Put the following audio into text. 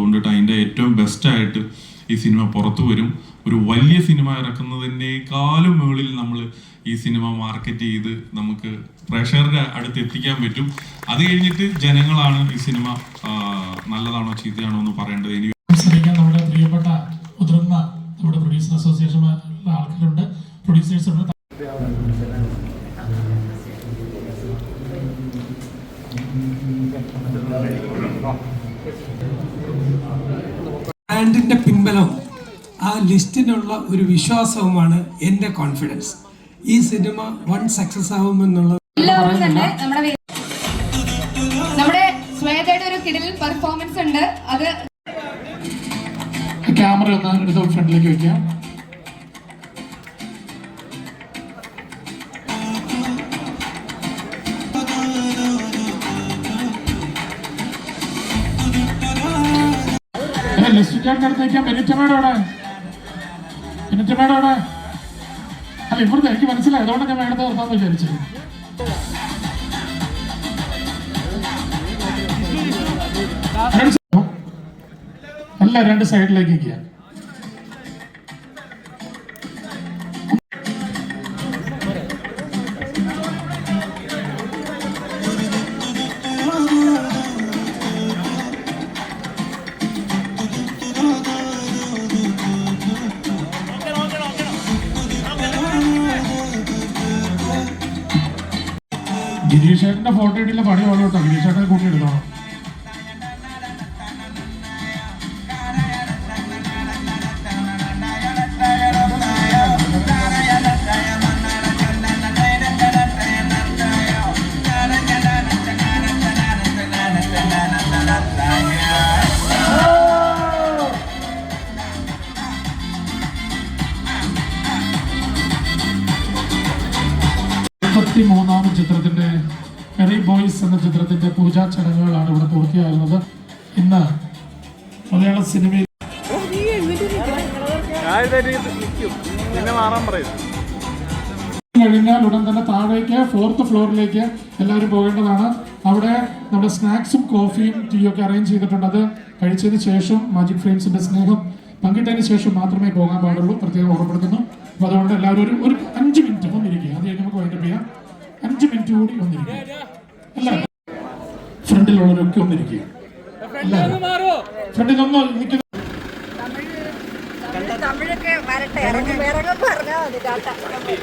അതുകൊണ്ടിട്ട് അതിന്റെ ഏറ്റവും ബെസ്റ്റായിട്ട് ഈ സിനിമ പുറത്തു വരും. ഒരു വലിയ സിനിമ ഇറക്കുന്നതിനേക്കാളും മുകളിൽ നമ്മൾ ഈ സിനിമ മാർക്കറ്റ് ചെയ്ത് നമുക്ക് പ്രേക്ഷകരുടെ അടുത്ത് എത്തിക്കാൻ പറ്റും. അത് കഴിഞ്ഞിട്ട് ജനങ്ങളാണ് ഈ സിനിമ നല്ലതാണോ ചീത്തയാണോ എന്ന് പറയേണ്ടത്. ഇനി ബ്രാൻഡിന്റെ പിൻബലവും ആ ലിസ്റ്റിനുള്ള ഒരു വിശ്വാസവുമാണ് എന്റെ കോൺഫിഡൻസ് ഈ സിനിമ വൺ സക്സസ് ആവുമെന്നുള്ള നമ്മുടെ ഒരു പെർഫോമൻസ് ഉണ്ട്. അത് ക്യാമറ ഒന്ന് ഫ്രണ്ടിലേക്ക് വെക്കാം. ഇവിടുത്തെ എനിക്ക് മനസ്സിലായി. അതുകൊണ്ട് ഞാൻ വിചാരിച്ചത്. അല്ല രണ്ട് സൈഡിലേക്ക് വയ്ക്കുക ഗിരീഷ് ചേട്ടന്റെ ഫോട്ടോ ഇട്ടില്ല പണി പോലെ കേട്ടോ. ഗിരീഷ് ചേട്ടനെ കൂട്ടി എടുക്കണം ചിത്രത്തിൽ മെറി ബോയ്സ് എന്ന ചിത്രത്തിന്റെ പൂജാ ചടങ്ങുകളാണ് ഇവിടെ പൂർത്തിയാകുന്നത്. ഇന്ന് മലയാള സിനിമയിൽ കഴിഞ്ഞാൽ ഉടൻ തന്നെ താഴേക്ക് ഫോർത്ത് ഫ്ലോറിലേക്ക് എല്ലാവരും പോകേണ്ടതാണ്. അവിടെ നമ്മുടെ സ്നാക്സും കോഫിയും ടീയൊക്കെ അറേഞ്ച് ചെയ്തിട്ടുണ്ട്. അത് കഴിച്ചതിന് ശേഷം മാജിക് ഫ്രെയിംസിന്റെ സ്നേഹം പങ്കിട്ടതിന് ശേഷം മാത്രമേ പോകാൻ പാടുള്ളൂ പ്രത്യേകം ഓർമ്മപ്പെടുത്തുന്നു. അപ്പോൾ അതുകൊണ്ട് എല്ലാവരും ഒരു ഒരു അഞ്ച് മിനിറ്റ് ഒന്നിരിക്കുക അത് കഴിഞ്ഞ് നമുക്ക് വൈൻഡപ്പ് ചെയ്യാം. അഞ്ച് മിനിറ്റ് കൂടി ഒന്നിരിക്കുക എല്ലാവരും ഫ്രണ്ടിലുള്ളവരൊക്കെ ഒന്നിരിക്കുക. എല്ലാവരും ഫ്രണ്ടിലൊന്ന് നിൽക്കുന്ന തമിഴൊക്കെ വരട്ടെ. ഇറങ്ങി വേറെ പറഞ്ഞാൽ മതി